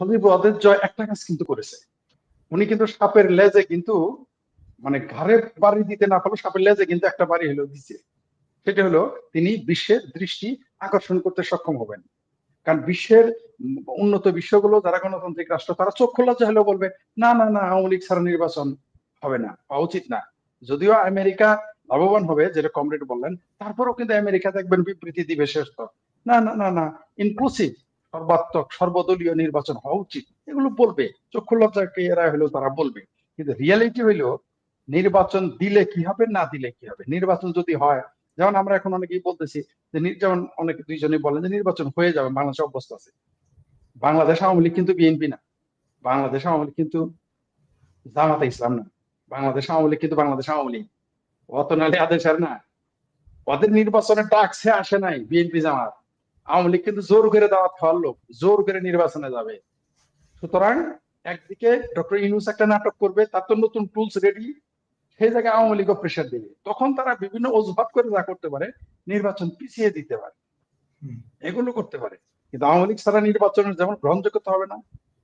সজীব ওয়াদের জয় একটা কাজ কিন্তু করেছে। উনি কিন্তু সাপের লেজে কিন্তু মানে ঘাড়ে বাড়ি দিতে না পারল সাপের লেজে কিন্তু একটা বাড়ি হলো দিছে। সেটা হলো তিনি বিশ্বের দৃষ্টি আকর্ষণ করতে সক্ষম হবেন। কারণ বিশ্বের উন্নত বিশ্বগুলো, যারা গণতান্ত্রিক রাষ্ট্র, তারা চক্ষু লজ্জা হলেও বলবে, না না না, আওয়ামী লীগ ছাড়া নির্বাচন হবে না, হওয়া উচিত না। যদিও আমেরিকা লাভবান হবে, যেটা কমরেড বললেন, তারপরেও কিন্তু আমেরিকা দেখবেন বিবৃতি দিবে শেষ তো না না না না ইনক্লুসিভ সর্বাত্মক, সর্বদলীয় নির্বাচন হওয়া উচিত। এগুলো বলবে, চক্ষু লজ্জাকে এরা হলেও তারা বলবে। কিন্তু রিয়ালিটি হইল, নির্বাচন দিলে কি হবে, না দিলে কি হবে? নির্বাচন যদি হয়, যেমন আমরা এখন অনেকেই বলতেছি যে যেমন অনেক দুইজনই বলেন যে নির্বাচন হয়ে যাবে, বাংলাদেশ অবস্থা আছে। বাংলাদেশ আওয়ামী লীগ কিন্তু বিএনপি না। বাংলাদেশ আওয়ামী লীগ কিন্তু জামাতে ইসলাম না। বাংলাদেশ আওয়ামী লীগ কিন্তু বাংলাদেশ আওয়ামী লীগ। অত নালে আদেশের না। ওদের নির্বাচনে ডাকছে আসে নাই বিএনপি জামাত। আওয়ামী লীগ কিন্তু জোর করে দাওয়াত খাওয়ার লোক জোর করে নির্বাচনে যাবে। সুতরাং একদিকে ডক্টর ইউনুস একটা নাটক করবে তার তো নতুন টুলস রেডি সেই জায়গায় আওয়ামী লীগও প্রেশার দিবে। তখন তারা বিভিন্ন অজুহাত করে যা করতে পারে নির্বাচন পিছিয়ে দিতে পারে। এগুলো করতে পারে। কিন্তু আওয়ামী লীগ ছাড়া নির্বাচনের যেমন গ্রহণযোগ্যতা হবে না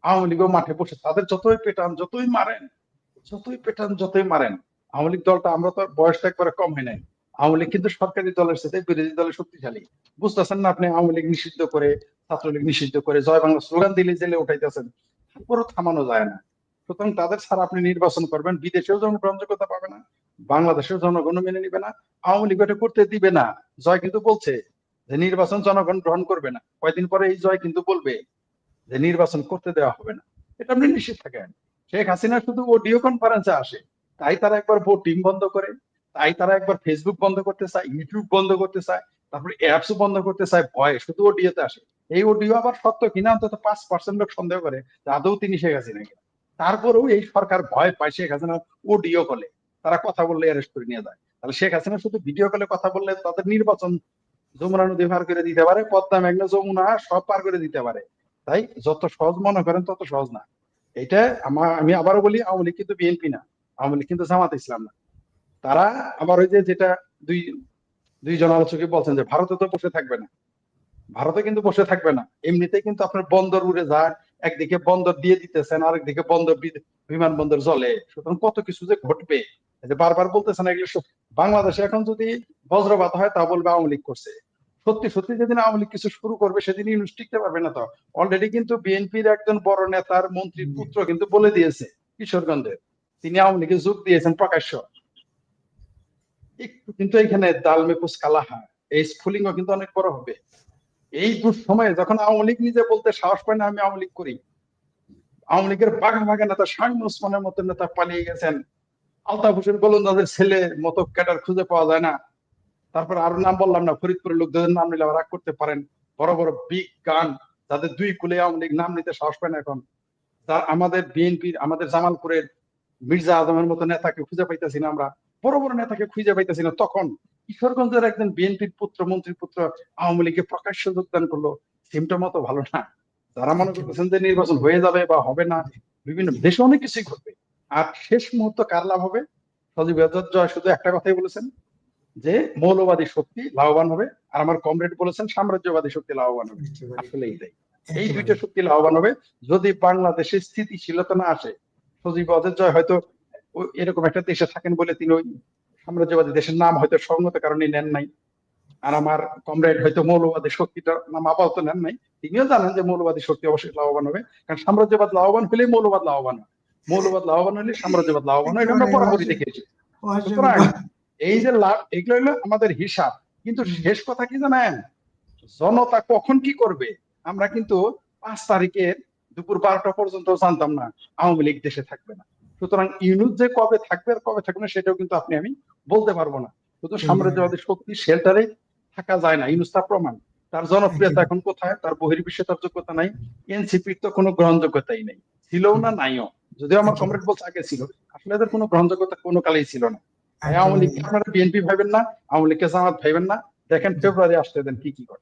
আওয়ামী লীগও মাঠে বসে তাদের যতই পেটান যতই মারেন যতই পেটান যতই মারেন আওয়ামী লীগ দলটা আমরা তো বয়সটা একবারে কম হয় নাই। আওয়ামী লীগ কিন্তু সরকারি দলের সাথে বিরোধী দলের শক্তিশালী। বুঝতেছেন না আপনি আওয়ামী লীগ নিষিদ্ধ করে, ছাত্রলীগ নিষিদ্ধ করে, জয় বাংলা স্লোগান দিলে জেলে উঠাইতেছেন। তারপরও থামানো যায় না। সুতরাং তাদের ছাড়া আপনি নির্বাচন করবেন, বিদেশেও যেমন গ্রহণযোগ্যতা পাবে না বাংলাদেশেও জনগণ মেনে নিবে না, আওয়ামী লীগ এটা করতে দিবে না। জয় কিন্তু বলছে যে নির্বাচন জনগণ গ্রহণ করবে না। কয়দিন পরে এই জয় কিন্তু বলবে যে নির্বাচন করতে দেওয়া হবে না। এটা আপনি নিশ্চিত থাকেন। শেখ হাসিনা শুধু অডিও কনফারেন্সে আসে, তাই তারা একবার ভোটিং বন্ধ করে। তাই তারা একবার ফেসবুক বন্ধ করতে চায় ইউটিউব বন্ধ করতে চায়, তারপরে অ্যাপস বন্ধ করতে চায়, ভয়ে, শুধু অডিওতে আসে। এই অডিও আবার সত্য কিনা অন্তত পাঁচ পার্সেন্ট লোক সন্দেহ করে আদৌ তিনি শেখ হাসিনা কিনা। তারপরেও এই সরকার ভয় পায় শেখ হাসিনা অডিও কলে তারা কথা বললে অ্যারেস্ট করে নিয়ে যায়। তাহলে শেখ হাসিনা শুধু ভিডিও কলে কথা বললে তাদের নির্বাচন যমুনা নদী পার করে দিতে পারে, পদ্মা, মেঘনা, যমুনা, সব পার করে দিতে পারে। তাই যত সহজ মনে করেন তত সহজ না। এটা আমি আবারও বলি, আওয়ামী লীগ কিন্তু বিএনপি না। আওয়ামী লীগ কিন্তু জামাত ইসলাম না। তারা আবার ওই যেটা দুই দুইজন আলোচকে বলছেন যে ভারতে তো বসে থাকবে না। ভারতে কিন্তু বসে থাকবে না। এমনিতে কিন্তু আপনার বন্দর উড়ে যায়, একদিকে বন্দর দিয়ে দিতেছেন, আরেকদিকে বন্দর বি- বিমানবন্দর জ্বলে। সুতরাং কত কিছু যে ঘটবে? বারবার বলতেছেন এগুলো বাংলাদেশে এখন যদি বজ্রপাত হয়, তা বলবে আওয়ামী লীগ করছে। সত্যি সত্যি যেদিন আওয়ামী লীগ কিছু শুরু করবে, সেদিন ইউনুস টিকতে পারবে না তো? অলরেডি কিন্তু বিএনপির একজন বড় নেতার মন্ত্রীর পুত্র কিন্তু বলে দিয়েছে কিশোরগঞ্জের তিনি আওয়ামী লীগে যোগ দিয়েছেন প্রকাশ্য। কিন্তু এখানে দাল মেপুস কালাহা, এই স্ফুলিঙ্গ কিন্তু অনেক বড় হবে। এই সময়ে যখন আওয়ামী লীগ নিজে বলতে সাহস পায় না, আমি আওয়ামী লীগ করি। আওয়ামী লীগের বাঘা বাঘা নেতা শামীম ওসমানের মতো নেতা পালিয়ে গেছেন। আলতাফ হোসেন গোলন্দাজের ছেলে মতো ক্যাডার খুঁজে পাওয়া যায় না। তারপর আরও নাম বললাম না, ফরিদপুরের লোকদের নাম নিলে রাগ করতে পারেন। বড় বড় বিগ গান তাদের দুই কুলে আওয়ামী লীগ নাম নিতে সাহস পায় না এখন। তার আমাদের বিএনপির, আমাদের জামালপুরের মির্জা আজমের মতো নেতাকে খুঁজে পাইতেছি না আমরা। বড় বড় নেতাকে খুঁজে পাইতেছি না। তখন কিশোরগঞ্জের একজন বিএনপির পুত্র, মন্ত্রীর পুত্র আওয়ামী লীগে প্রকাশ্য যোগদান করল। সিমটা মতো ভালো না। যারা মনে করতেছেন যে নির্বাচন হয়ে যাবে বা হবে না, বিভিন্ন দেশে অনেক কিছুই ঘটবে। আর শেষ মুহূর্ত কার লাভ হবে? সজীব জয় শুধু একটা কথাই বলেছেন, যে মৌলবাদী শক্তি লাভবান হবে। আর আমার কমরেড বলেছেন, সাম্রাজ্যবাদী শক্তি লাভবান হবে। আসলে এইটাই এই দুইটা শক্তি লাভবান হবে। যদি বাংলাদেশে স্থিতিশীলতা না আসে, সজীব জয় হয়তো এরকম একটা দেশে থাকেন বলে তিনি ওই সাম্রাজ্যবাদী দেশের নাম হয়তো সঙ্গত কারণে নেন নাই। আর আমার কমরেড হয়তো মৌলবাদী শক্তিটার নাম আপাতত নেন নাই। তিনিও জানেন যে মৌলবাদী শক্তি অবশ্যই লাভবান হবে। কারণ সাম্রাজ্যবাদ লাভবান হলেই মৌলবাদ লাভবান হয়। মৌলবাদ লাভবান হলে সাম্রাজ্যবাদ লাভবান হয়, এটা আমরা বরাবরই দেখেছি এই যে লাভ এগুলো হলো আমাদের হিসাব। কিন্তু শেষ কথা কি জানেন? জনতা কখন কি করবে? আমরা কিন্তু পাঁচ তারিখের দুপুর বারোটা পর্যন্ত জানতাম না। আওয়ামী লীগ দেশে থাকবে না। সুতরাং ইউনুস যে কবে থাকবে আর কবে থাকবে না সেটাও কিন্তু আপনি আমি বলতে পারব না। শুধু সাম্রাজ্যবাদী শক্তি শেল্টারে থাকা যায় না ইউনুস তার প্রমাণ। তার জনপ্রিয়তা এখন কোথায়? তার বহির্বিশ্বে তার যোগ্যতা নাই। এনসিপির তো কোনো গ্রহণযোগ্যতাই নেই। ছিল না নাইও। যদিও আমার কমরেড বলছে আগে ছিল আসলে এদের কোনো গ্রহণযোগ্যতা কোনো কালেই ছিল না। আওয়ামী লীগ আপনারা বিএনপি ভাবেন না আওয়ামী লীগকে জামাত ভাইবেন না। দেখেন ফেব্রুয়ারি আসতে দেন কি কি করে